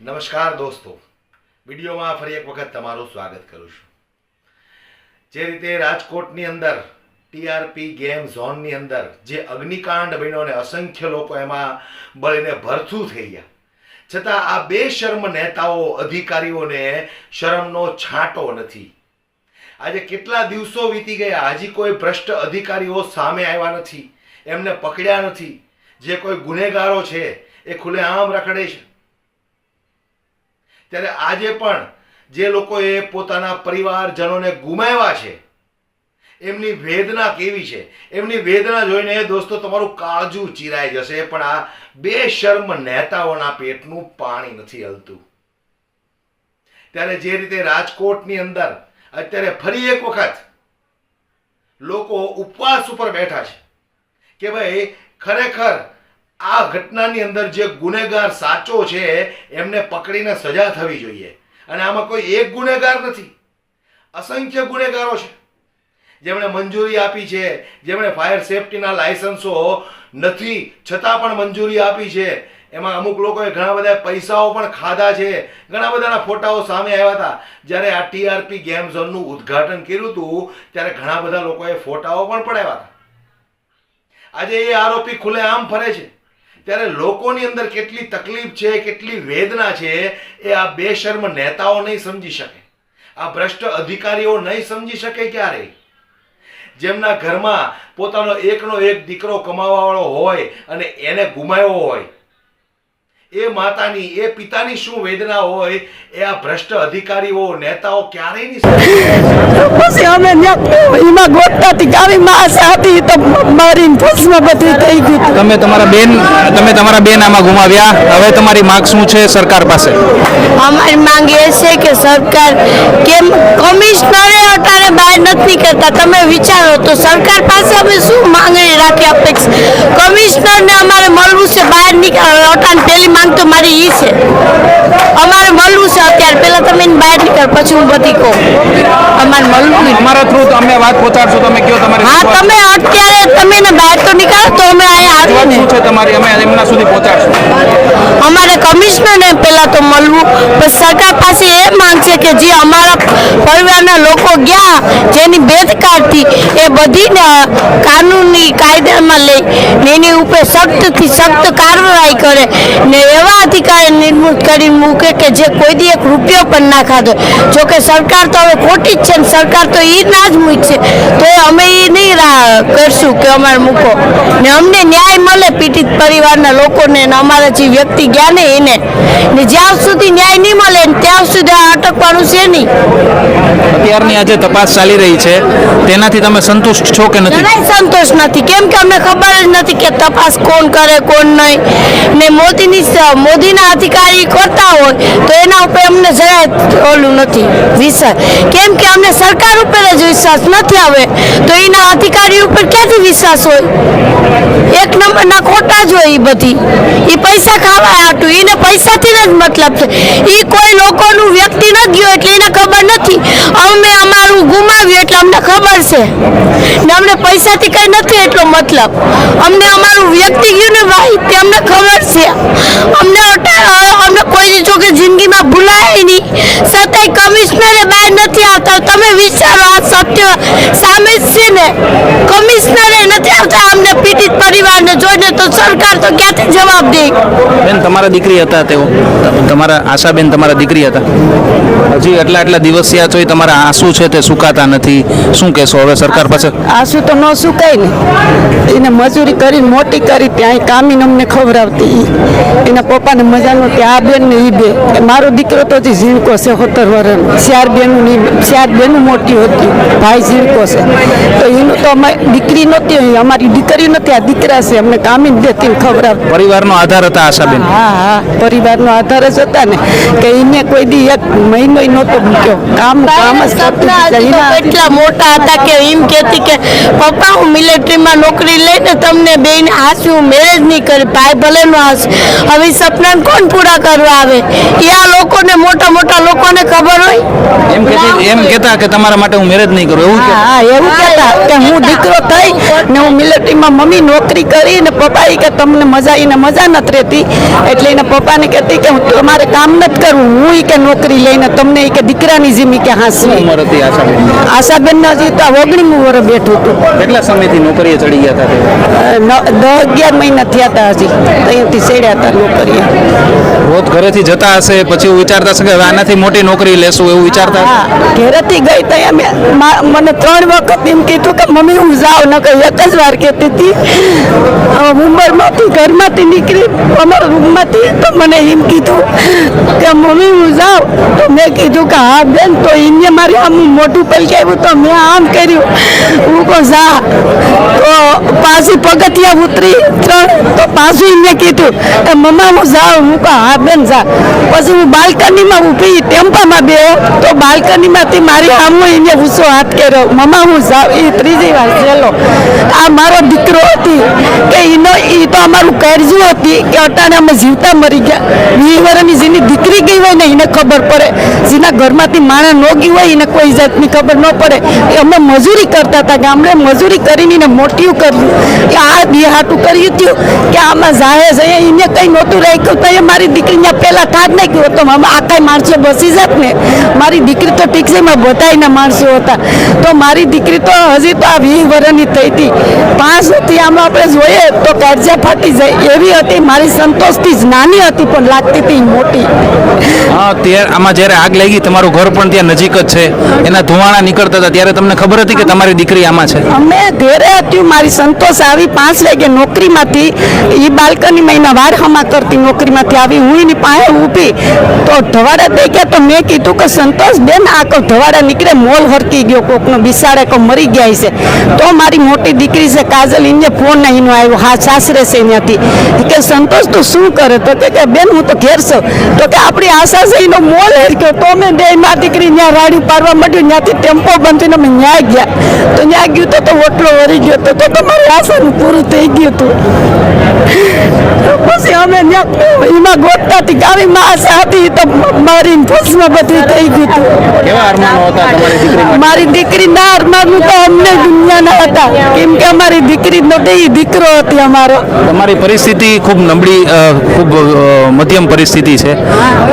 નમસ્કાર દોસ્તો. વિડીયોમાં ફરી એક વખત તમારું સ્વાગત કરું છું. જે રીતે રાજકોટની અંદર ટીઆરપી ગેમ ઝોનની અંદર જે અગ્નિકાંડ બન્યો અને અસંખ્ય લોકો એમાં બળીને ભરથું થઈ ગયા. છતાં આ બે શર્મ નેતાઓ, અધિકારીઓને શરમનો છાંટો નથી. આજે કેટલા દિવસો વીતી ગયા, હજી કોઈ ભ્રષ્ટ અધિકારીઓ સામે આવ્યા નથી, એમને પકડ્યા નથી. જે કોઈ ગુનેગારો છે, એ ખુલ્લેઆમ રખડે છે. ત્યારે આજે પણ જે લોકોએ પોતાના પરિવારજનોને ગુમાવ્યા છે, એમની વેદના કેવી છે? એમની વેદના જોઈને દોસ્તો, તમારું કાળજું ચીરાઈ જશે, પણ આ બે શર્મ નેતાઓના પેટનું પાણી નથી હલતું. ત્યારે જે રીતે રાજકોટની અંદર અત્યારે ફરી એક વખત લોકો ઉપવાસ ઉપર બેઠા છે કે ભાઈ, ખરેખર આ ઘટનાની અંદર જે ગુનેગાર સાચો છે, એમને પકડીને સજા થવી જોઈએ. અને આમાં કોઈ એક ગુનેગાર નથી. અસંખ્ય ગુનેગારો છે. જેમણે મંજૂરી આપી છે, જેમણે ફાયર સેફટીના લાયસન્સો નથી, છતાં પણ મંજૂરી આપી છે. એમાં અમુક લોકોએ ઘણા બધા પૈસાઓ પણ ખાધા છે. ઘણા બધાના ફોટાઓ સામે આવ્યા હતા. જ્યારે આ ટીઆરપી ગેમ ઝોનનું ઉદ્ઘાટન કર્યું હતું, ત્યારે ઘણા બધા લોકોએ ફોટાઓ પણ પડાવ્યા હતા. આજે એ આરોપી ખુલ્લેઆમ ફરે છે. ત્યારે લોકોની અંદર કેટલી તકલીફ છે, કેટલી વેદના છે, એ આ બેશર્મ નેતાઓ નહીં સમજી શકે. આ ભ્રષ્ટ અધિકારીઓ નહીં સમજી શકે ક્યારે જેમના ઘરમાં પોતાનો એકનો એક દીકરો કમાવાવાળો હોય અને એને ગુમાવ્યો હોય એ માતાની એ પિતાની શું વેદના હોય એ આ ભ્રષ્ટ અધિકારીઓ નેતાઓ ક્યારેય નહીં પછી અમે એમાં ગોતતા હતી કે માસ હતી તો મારી ભસ્મ બધી થઈ ગઈ તમે તમારા બેન તમે તમારા બેન આમાં ગુમાવ્યા. હવે તમારી માંગ શું છે સરકાર પાસે? અમારી માંગ એ છે કે સરકાર કેમ કમિશનરે અટાણે બહાર નથી કરતા. તમે વિચારો તો સરકાર પાસે અમે શું માંગણી રાખી અપેક્ષા કમિશનરને અમારે મળવું છે બહાર નીકળ અટાણે પહેલી માંગ તો મારી ઈ છે અમારે મળવું છે અત્યારે પહેલા તમે એને બહાર નીકળ પછી હું બધી કહું. અમારે મળવું અમારા થ્રુ અમે વાત પહોંચાડશો. તમે કયો તમારે હા તમે અત્યારે તમે એને બહાર તો નીકળો તો અમે અહીંયા આવીને ને શું છે તમારી? અમે એમના સુધી પહોંચાડશું. અમારે કમિશનરને પહેલા તો મળવું. પણ સરકાર પાસે એ માંગ છે કે જે અમારા પરિવારના લોકો ગયા જેની બેદકારથી એ બધીને કાનૂની કાયદામાં લઈ ને એની ઉપર સખ્તથી સખ્ત કાર્યવાહી કરે ને એવા અધિકારી કરી મૂકે કે જે કોઈ દી એક રૂપિયો પણ ના ખાધો. જો કે સરકાર તો હવે ખોટી જ છે ને સરકાર તો એ ના જ મૂકશે. તો અમે એ નહીં કરશું કે અમારે મૂકો. ને અમને ન્યાય મળે પીડિત પરિવારના લોકોને ને અમારા જે વ્યક્તિ ગયા ને એને. ને જ્યાં સુધી ન્યાય નહીં મળે ત્યાં સુધી આ અટકવાનું છે નહીં. અત્યારની આજે તપાસ ચાલી રહી છે, તેનાથી તમે સંતુષ્ટ છો કે નથી? સંતોષ નથી. કેમ કે અમને ખબર જ નથી કે તપાસ કોણ કરે, કોણ નહીં. ને મોદીની મોદીના અધિકારી કરતા હોય, તો એના ઉપર અમને જરાય ઓલું નથી, વિશ્વાસ. કેમ કે અમને સરકાર ઉપર જ વિશ્વાસ નથી આવે, તો એના અધિકારી ઉપર ક્યાંથી વિશ્વાસ હોય? એક નંબરના ખોટા જ હોય એ બધી. એ પૈસા ખાવા હાટું. એને પૈસાથી જ મતલબ છે. એ કોઈ લોકોનું વ્યક્તિ ન ગયો એટલે એને ખબર નથી. અમે અમારું ગુમાવ્યું એટલે અમને ખબર છે. ને અમને પૈસાથી કઈ નથી એટલો મતલબ. અમને અમારું વ્યક્તિ ગયું ને ભાઈ, તે અમને ખબર છે. અમને કોઈ જો કે જિંદગીમાં ભૂલાય નહીં. છતાંય કમિશનરે બહાર નથી આવતા. તમે વિચારો આ સત્ય સામે જ છે ને. કમિશનરે નથી આવતા અમને પીડિત પરિવારને જોઈને તો સરકાર તો ક્યાંથી જવાબ દે? બેન તમારા દીકરી હતા તેઓ. તમારા આશાબેન તમારા દીકરી હતા. હજી એટલા એટલા દિવસ થયા છો તમારા આંસુ છે તે સુકાતા નથી. શું કહેશો હવે સરકાર પાસે? આંસુ તો ન સુકાય ને. એને મજૂરી કરીને મોટી કરી ત્યાં કામીને અમને ખબર આવતી એના પપ્પાને મજા નહોતી આ બેન બે મારો દીકરો તો હજી ઝીણકો છે સત્તર વર્ષનો ચાર બેનું ની ચાર બેનું મોટી હતી ભાઈ ઝીણકો છે. તો એનું તો અમે દીકરી નહોતી અમારી દીકરી નથી આ દીકરા છે અમને કામીને દેતી ખબર પરિવારનો આધાર હતા આશાબેન હા હા પરિવારનો આધાર જ હતા ને. કે એને કોઈ દી એક મહિનો નહોતો મૂક્યો. કામ કામ જ એટલા મોટા હતા કે એમ કહેતી કે પપ્પા હું મિલિટરીમાં નોકરી લઈને તમને બેન હાસું મેરેજ નહીં કરી ભાઈ ભલે નો હાસ. હવે સપના સપનાને કોણ પૂરા કરવા આવે. એ આ લોકોને મોટા મોટા લોકોને ખબર હોય? એમ કહેતી એમ કહેતા કે તમારા માટે હું મેરેજ નહીં કરું એવું હા કહેતા? હા એવું કહેતા કે હું દીકરો થઈ ને હું મિલિટરીમાં મમ્મી નોકરી કરી ને પપ્પા કે તમને મજા એને મજા નથી રહેતી. એટલે એના પપ્પાને કહેતી કે તમારે કામ નથી કરવું હું કે નોકરી લઈને તમને કે દીકરાની જીમી કે હાંસવી. ઉંમર હતી આશાબેન ના હજી તો ઓગણીમું વર્ષ બેઠું હતું. કેટલા સમયથી નોકરીએ ચડી ગયા હતા? દસ અગિયાર મહિના થયા હતા હજી. અહીંયાથી સેડ્યા હતા નોકરીએ. રોજ ઘરેથી જતા હશે, પછી વિચારતા હશે કે આનાથી મોટી નોકરી લેશું એવું વિચારતા ઘરેથી ગઈ તો અમે મને ત્રણ વખત એમ કીધું કે, મમ્મી, હું જાઉં. ન કહી એક જ વાર કહેતી હતી ઉંમરમાંથી ઘરમાંથી નીકળી, અમારા રૂમમાંથી, તો મને એમ કીધું કે, મમ્મી, હું જાઉં. તો મેં કીધું કે, હા, બેન, તો એને મારી આમ મોઢું પલકાવ્યું તો મેં આમ કર્યું. હું કહું, જા. તો પાછી પગથિયા ઉતરી ત્રણ તો પાછું એમને કીધું કે, મમ્મા, હું જાઉં. હું કહું, હા, બેન, જા. પછી હું બાલ્કનીમાં ઊભી, ટેમ્પામાં બે તો બાલ્કનીમાંથી મારી આમ એને ગુસ્સો હાથ કર્યો. મમ્મા, હું જાઉં એ ત્રીજી વાર છેલ્લો આ મારો દીકરો હતી કે એનો, એ તો અમારું કરજું હતી કે અટાણે અમે જીવતા મરી ગયા. વીસ વર્ષની જેની દીકરી ગઈ હોય ને, એને ખબર પડે. જેના ઘરમાંથી માણસ નોગી હોય, એને કોઈ જાતની ખબર ન પડે. એ અમે મજૂરી કરતા હતા ગામડે, મજૂરી કરીને એને મોટિયું કર્યું. કે આ બે હાટું કર્યું હતું કે આમાં જાહે છે એને કંઈ નહોતું રાખ્યું. તો એ મારી દીકરીને પહેલાં થાક નાખ્યું તો આમાં આખા માણસો બસી જાત ને? મારી દીકરી તો ઠીક છે, એમાં બધાયના માણસો હતા. તો મારી દીકરી તો હજી તો આ વીસ વર્ષની થઈ હતી. પાંચ હતી, આમાં આપણે જોઈએ તો કાળજા ફાટી જાય. એવી હતી, મારી સંતોષથી જ નાની હતી, પણ લાગતી હતી મોટી. હા, ત્યારે આમાં જ્યારે આગ લાગી તમારું ઘર પણ ત્યાં નજીક જ છે. એના ધુવાણા નીકળતા હતા. ત્યારે તમને ખબર હતી કે તમારી દીકરી આમાં છે? અમે ઘેરે હતી, મારી સંતોષ આવી પાંચ વાગે નોકરીમાંથી, એ બાલ્કનીમાં એના વાર હમા કરતી નોકરીમાંથી આવી. હું એની પાસે ઊભી, તો ધવાડા દેખ્યા તો મેં કીધું કે સંતોષ બેન, આ કો ધવાડા નીકળે, મોલ હરકી ગયો, કોકનો બિસાડે કો મરી ગયા છે તો મારી મોટી દીકરી છે, કાજલ એને ફોન એનો આવ્યો. હા, સાસરે છે ત્યાંથી. કે, સંતોષ, તું શું કરે? તો કે, બેન, હું તો ઘેર છું. તો કે, આપણી આશા છે, એનો મોલ હેરક્યો. તો મેં બે મારી દીકરી ત્યાં રાડી પાડવા માંડ્યું ત્યાંથી ટેમ્પો બંધ થઈને અમે ન્યા ગયા. તો ન્યા ગયું તો તો ઓટલો વરી ગયો તો તો તમારી આશાનું પૂરું થઈ ગયું હતું. પછી અમે એમાં ગોતતા હતી ગાવી માં આશા હતી તો મારી ફૂસમાં બધું થઈ ગયું હતું? મારી દીકરી ના અરમાનું તો અમને દુનિયાના હતા. કેમ કે અમારી દીકરી નો ઈ દીકરો હતી અમારો. તમારી પરિસ્થિતિ ખૂબ નબળી ખૂબ મધ્યમ પરિસ્થિતિ છે.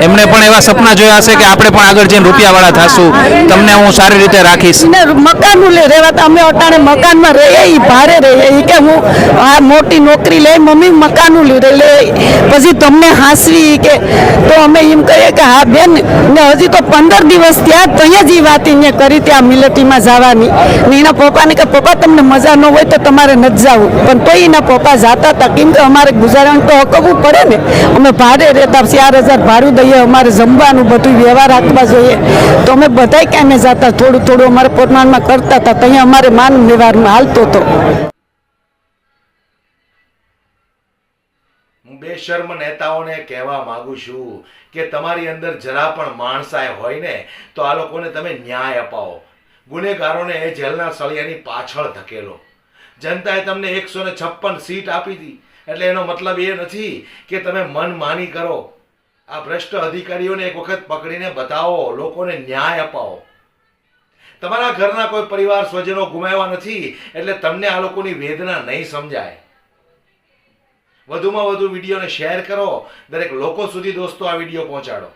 એમણે પણ એવા સપના જોયા હશે કે આપણે પણ આગળ જઈને રૂપિયાવાળા થાશું. તમને હું સારી રીતે રાખીશ. ને મકાન લે રહેવા તો અમે અટાણે મકાનમાં રહીએ ઈ ભારે રહીએ. ઈ કે હું આ મોટી નોકરી લઈ મમ્મી મકાનું લે લે. પછી તમને હાંસવી કે. તો અમે એમ કહીએ કે હા બેન ને હજી તો પંદર દિવસ ત્યાં ત્યાં જ એ વાત એને કરી ત્યાં મિલિટરીમાં જવાની. ને એના પપ્પાને કે પપ્પા તમને મજા ન હોય તો તમારે નથી જવું. પણ તોય એના પપ્પા જાતા હતા. કેમ કે અમારે ગુજરાન તો હકવવું પડે ને. અમે ભાડે રહેતા ચાર હજાર ભાડું દઈએ અમારે જમવાનું બધું વ્યવહાર રાખવા જોઈએ તો અમે બધાય કામે જતા થોડું થોડું અમારે પોતાનામાં કરતા હતા, તો અમારે માન વ્યવહારમાં હાલતો હતો. હું નેતાઓને કહેવા માંગુ છું કે તમારી અંદર જરા પણ માણસાય હોય ને, તો આ લોકોને તમે ન્યાય અપાવો. ગુનેગારોને એ જેલના સળિયાની પાછળ ધકેલો. જનતાએ તમને એકસો ને છપ્પન સીટ આપી હતી. એટલે એનો મતલબ એ નથી કે તમે મન માની કરો. આ ભ્રષ્ટ અધિકારીઓને એક વખત પકડીને બતાવો, લોકોને ન્યાય અપાવો. તમારા ઘરના કોઈ પરિવાર સ્વજનો ગુમાવ્યા નથી, એટલે તમને આ લોકોની વેદના નહીં સમજાય. વધુમાં વધુ વિડીયોને શેર કરો, દરેક લોકો સુધી દોસ્તો આ વીડિયો પહોંચાડો.